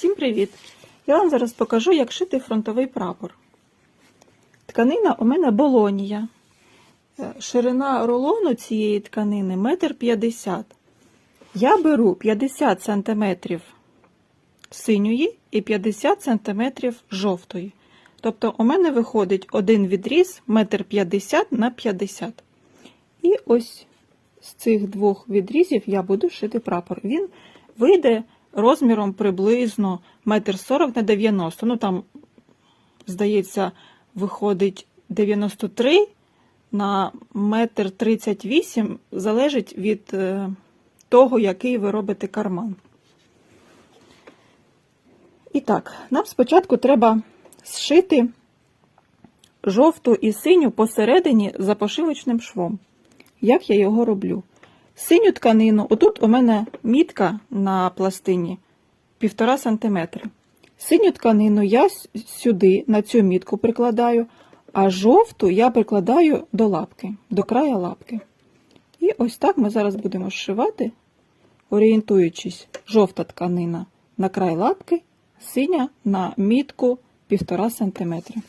Всім привіт! Я вам зараз покажу, як шити фронтовий прапор. Тканина у мене болонія. Е, Ширина рулону цієї тканини 1,50 м. Я беру 50 см синьої і 50 см жовтої. Тобто у мене виходить один відріз 1,50 м на 50 І ось з цих двох відрізів я буду шити прапор. Він вийде розміром приблизно 1,40 на 90 Ну там, здається, виходить 93 на 1,38 м, залежить від е, того, який ви робите карман. І так, нам спочатку треба зшити жовту і синю посередині за пошивочним швом. Як я його роблю? Синю тканину, отут у мене мітка на пластині 1,5 см. Синю тканину я сюди, на цю мітку прикладаю, а жовту я прикладаю до лапки, до края лапки. І ось так ми зараз будемо зшивати, орієнтуючись, жовта тканина на край лапки, синя на мітку 1,5 см.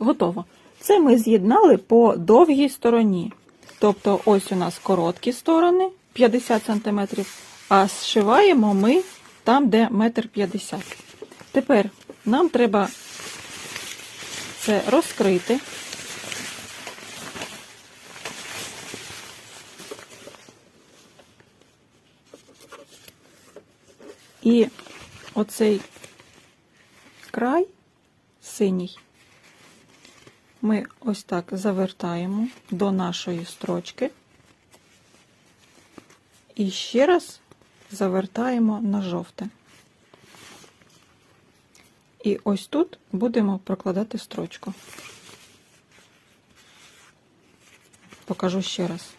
Готово. Це ми з'єднали по довгій стороні. Тобто, ось у нас короткі сторони 50 см, а зшиваємо ми там, де 1,50 м. Тепер нам треба це розкрити. І оцей край синій ми ось так завертаємо до нашої строчки і ще раз завертаємо на жовте. І ось тут будемо прокладати строчку. Покажу ще раз.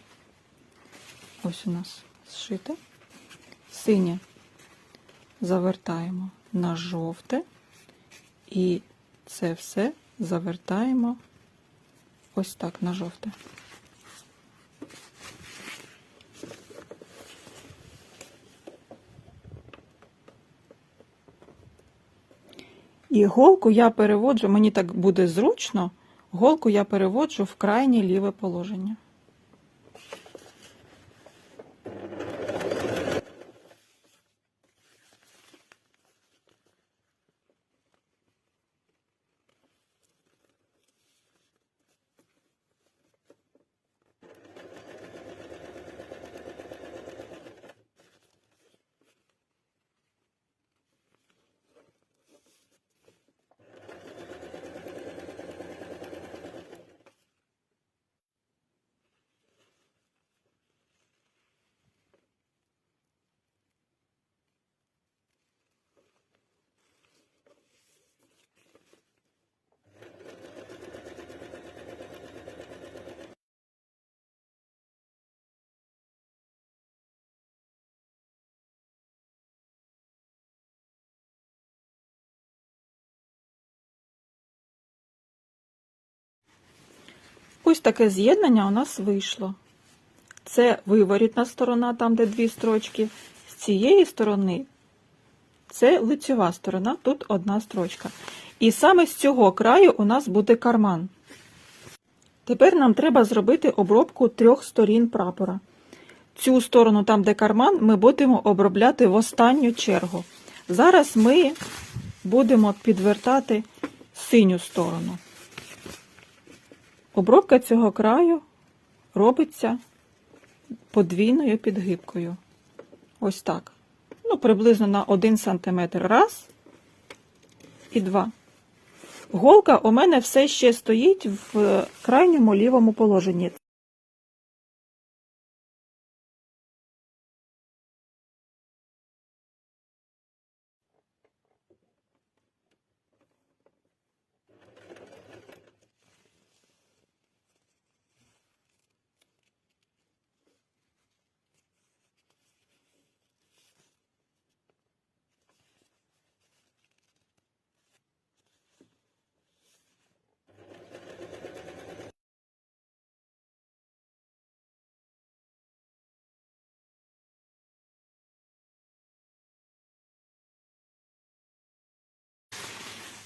Ось у нас зшите. Синє завертаємо на жовте і це все завертаємо ось так на жовте. І голку я переводжу, мені так буде зручно, голку я переводжу в крайнє ліве положення. Ось таке з'єднання у нас вийшло. Це виворітна сторона, там, де дві строчки. З цієї сторони це лицьова сторона, тут одна строчка. І саме з цього краю у нас буде карман. Тепер нам треба зробити обробку трьох сторін прапора. Цю сторону, там, де карман, ми будемо обробляти в останню чергу. Зараз ми будемо підвертати синю сторону. Обробка цього краю робиться подвійною підгибкою. Ось так. Ну, приблизно на 1 см. Раз і два. Голка у мене все ще стоїть в крайньому лівому положенні.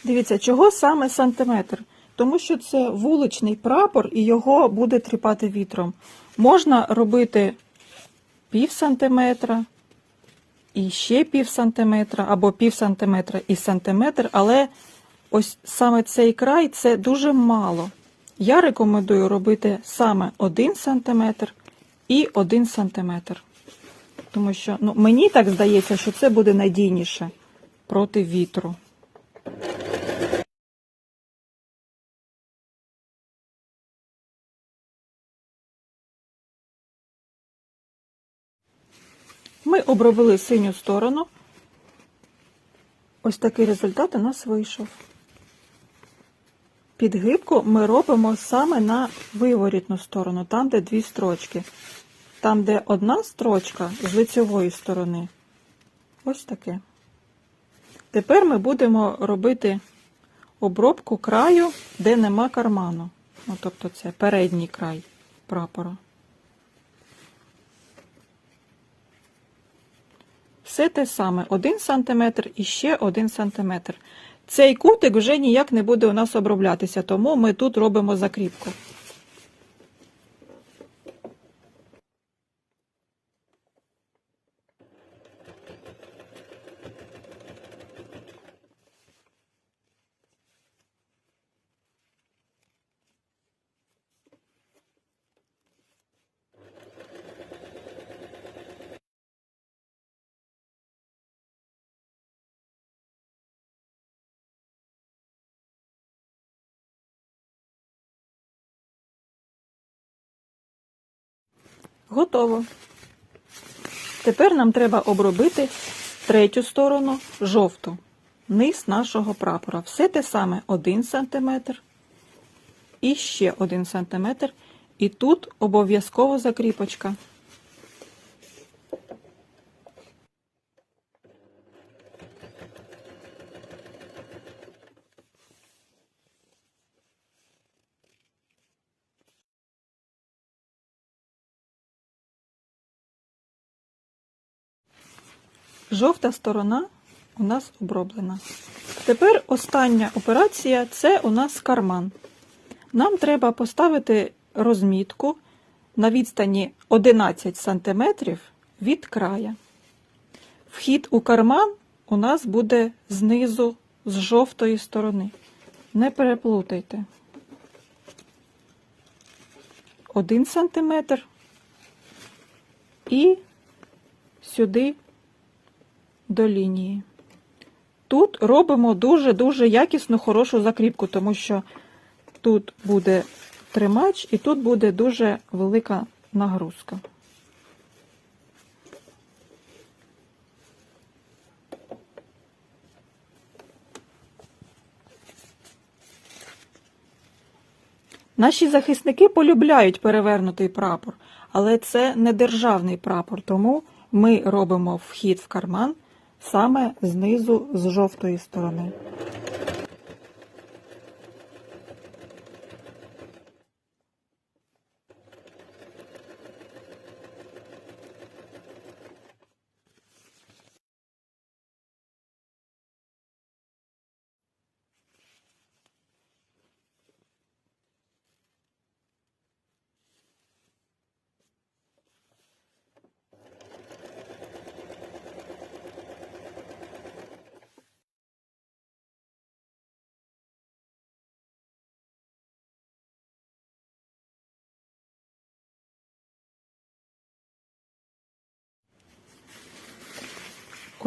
Дивіться, чого саме сантиметр? Тому що це вуличний прапор і його буде тріпати вітром. Можна робити пів сантиметра, і ще пів сантиметра, або пів сантиметра і сантиметр, але ось саме цей край це дуже мало. Я рекомендую робити саме 1 сантиметр і 1 сантиметр. Тому що ну, мені так здається, що це буде надійніше проти вітру. Ми обробили синю сторону. Ось такий результат у нас вийшов. Підгибку ми робимо саме на виворітну сторону, там, де дві строчки. Там, де одна строчка з лицьової сторони. Ось таке. Тепер ми будемо робити обробку краю, де нема карману. Ну, тобто це передній край прапора. Все те саме, 1 см і ще 1 см. Цей кутик вже ніяк не буде у нас оброблятися, тому ми тут робимо закріпку. Готово. Тепер нам треба обробити третю сторону жовту, низ нашого прапора. Все те саме 1 см і ще 1 см. І тут обов'язково закріпочка. Жовта сторона у нас оброблена. Тепер остання операція це у нас карман. Нам треба поставити розмітку на відстані 11 см від края. Вхід у карман у нас буде знизу з жовтої сторони. Не переплутайте. 1 см і сюди до лінії. Тут робимо дуже-дуже якісну, хорошу закріпку, тому що тут буде тримач і тут буде дуже велика нагрузка. Наші захисники полюбляють перевернутий прапор, але це не державний прапор, тому ми робимо вхід в карман саме знизу з жовтої сторони.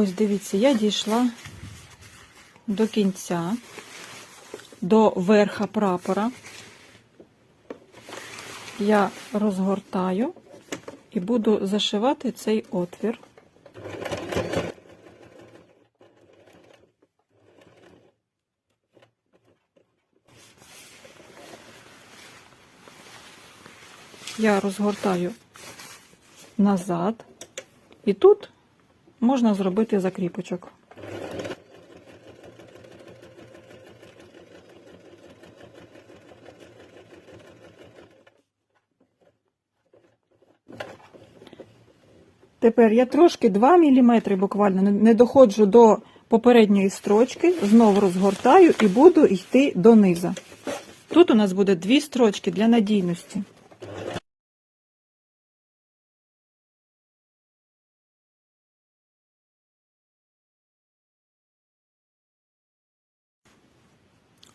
Ось дивіться, я дійшла до кінця, до верха прапора. Я розгортаю і буду зашивати цей отвір. Я розгортаю назад, і тут можна зробити закріпочок. Тепер я трошки 2 мм буквально не- доходжу до попередньої строчки, знову розгортаю і буду йти донизу. Тут у нас буде дві строчки для надійності.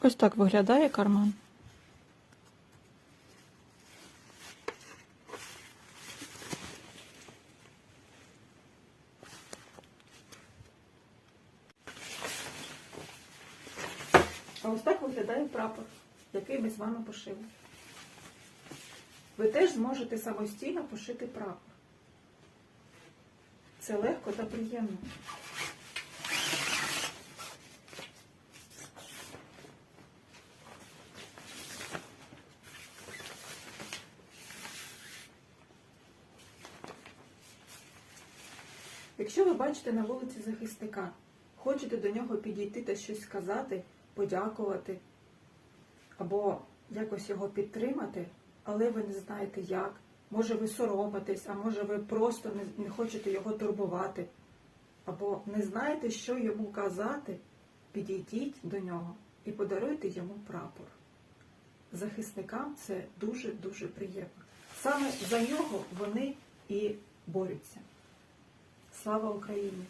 Ось так виглядає карман. А ось так виглядає прапор, який ми з вами пошили. Ви теж зможете самостійно пошити прапор. Це легко та приємно. Якщо ви бачите на вулиці захисника, хочете до нього підійти та щось сказати, подякувати або якось його підтримати, але ви не знаєте як, може ви соромитесь, а може ви просто не, хочете його турбувати, або не знаєте, що йому казати, підійдіть до нього і подаруйте йому прапор. Захисникам це дуже-дуже приємно. Саме за нього вони і борються. Слава Україні!